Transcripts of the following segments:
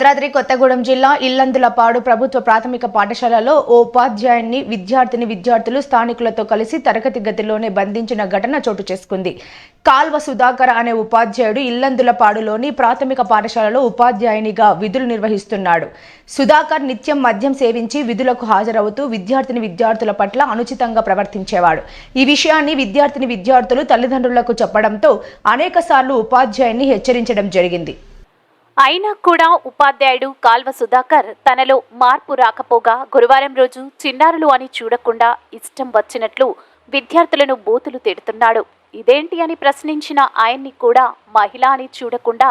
భద్రాద్రి కొత్తగూడెం జిల్లా ఇల్లందులపాడు ప్రభుత్వ ప్రాథమిక పాఠశాలలో ఓ ఉపాధ్యాయుని విద్యార్థిని విద్యార్థులు స్థానికులతో కలిసి తరగతి గదిలోనే బంధించిన ఘటన చోటు చేసుకుంది. కాల్వ సుధాకర్ అనే ఉపాధ్యాయుడు ఇల్లందులపాడులోని ప్రాథమిక పాఠశాలలో ఉపాధ్యాయునిగా విధులు నిర్వహిస్తున్నాడు. సుధాకర్ నిత్యం మద్యం సేవించి విధులకు హాజరవుతూ విద్యార్థిని విద్యార్థుల పట్ల అనుచితంగా ప్రవర్తించేవాడు. ఈ విషయాన్ని విద్యార్థిని విద్యార్థులు తల్లిదండ్రులకు చెప్పడంతో అనేకసార్లు ఉపాధ్యాయుని హెచ్చరించడం జరిగింది. అయినా కూడా ఉపాధ్యాయుడు కాల్వ సుధాకర్ తనలో మార్పు రాకపోగా గురువారం రోజు చిన్నారులు అని చూడకుండా ఇష్టం వచ్చినట్లు విద్యార్థులను బూతులు తిడుతున్నాడు. ఇదేంటి అని ప్రశ్నించిన ఆయన్ని కూడా మహిళ అని చూడకుండా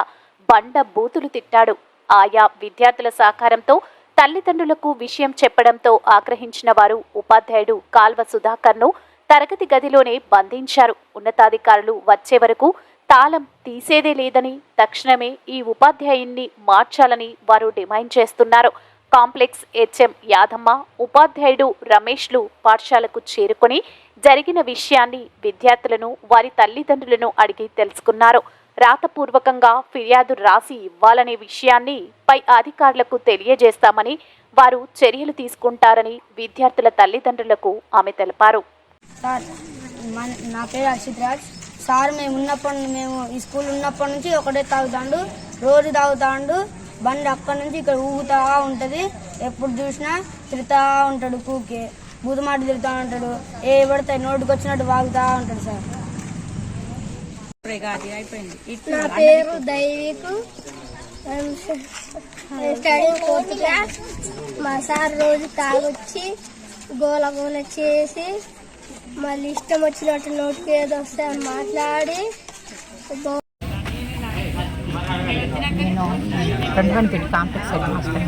బండ బూతులు తిట్టాడు. ఆయా విద్యార్థుల సహకారంతో తల్లిదండ్రులకు విషయం చెప్పడంతో ఆగ్రహించిన వారు ఉపాధ్యాయుడు కాల్వ సుధాకర్ను తరగతి గదిలోనే బంధించారు. ఉన్నతాధికారులు వచ్చే వరకు తాళం తీసేదే లేదని తక్షణమే ఈ ఉపాధ్యాయున్ని మార్చాలని వారు డిమాండ్ చేస్తున్నారు. కాంప్లెక్స్ హెచ్ఎం యాదమ్మ ఉపాధ్యాయుడు రమేష్లు పాఠశాలకు చేరుకొని జరిగిన విషయాన్ని విద్యార్థులను వారి తల్లిదండ్రులను అడిగి తెలుసుకున్నారు. రాతపూర్వకంగా ఫిర్యాదు రాసి ఇవ్వాలనే విషయాన్ని పై అధికారులకు తెలియజేస్తామని వారు చర్యలు తీసుకుంటారని విద్యార్థుల తల్లిదండ్రులకు ఆమె తెలిపారు. సార్ నా పేరు హర్షిత్ రాజ్. సార్ మేము ఉన్నప్పటి మేము ఈ స్కూల్ ఉన్నప్పటి నుంచి ఒకటే తాగుతాండు. రోజు తాగుతాండు. బండి అక్కడి నుంచి ఇక్కడ ఊగుతా ఉంటుంది. ఎప్పుడు చూసినా తిరుగుతా ఉంటాడు కూకే. బూతమాట తిరుగుతూ ఉంటాడు. ఏ పడితే నోటికి వచ్చినట్టు వాగుతా ఉంటాడు సార్. నా పేరు దైవికు. స్టడీ ఫోర్త్ క్లాస్ మా సార్ రోజు తాగొచ్చి గోల గోల చేసి మళ్ళీ ఇష్టం వచ్చినట్టు నోటికి ఏదో వస్తే అని మాట్లాడి. గో- నేను రెండువన్పేట కాంప్లెక్స్ హెడ్ మాస్టర్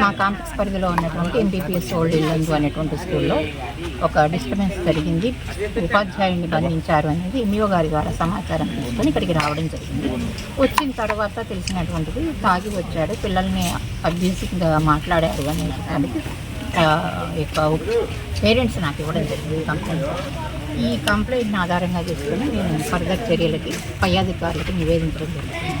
మా కాంప్లెక్స్ పరిధిలో ఉన్నటువంటి ఎంబీపీఎస్ ఓల్డ్ ఇల్లందు అనేటువంటి స్కూల్లో ఒక డిస్టర్బెన్స్ జరిగింది. ఉపాధ్యాయుడిని బంధించారు అనేది ఎంఈఓ గారి ద్వారా సమాచారం తీసుకొని ఇక్కడికి రావడం జరిగింది. వచ్చిన తర్వాత తెలిసినటువంటిది తాగి వచ్చాడు. పిల్లల్ని అబ్యూసివ్గా మాట్లాడారు అనే యొక్క పేరెంట్స్ నాకు ఇవ్వడం జరిగింది. కంప్లైంట్. ఈ కంప్లైంట్ని ఆధారంగా చేసుకుని నేను ఫర్దర్ చర్యలకి పై అధికారులకు నివేదించడం జరుగుతుంది.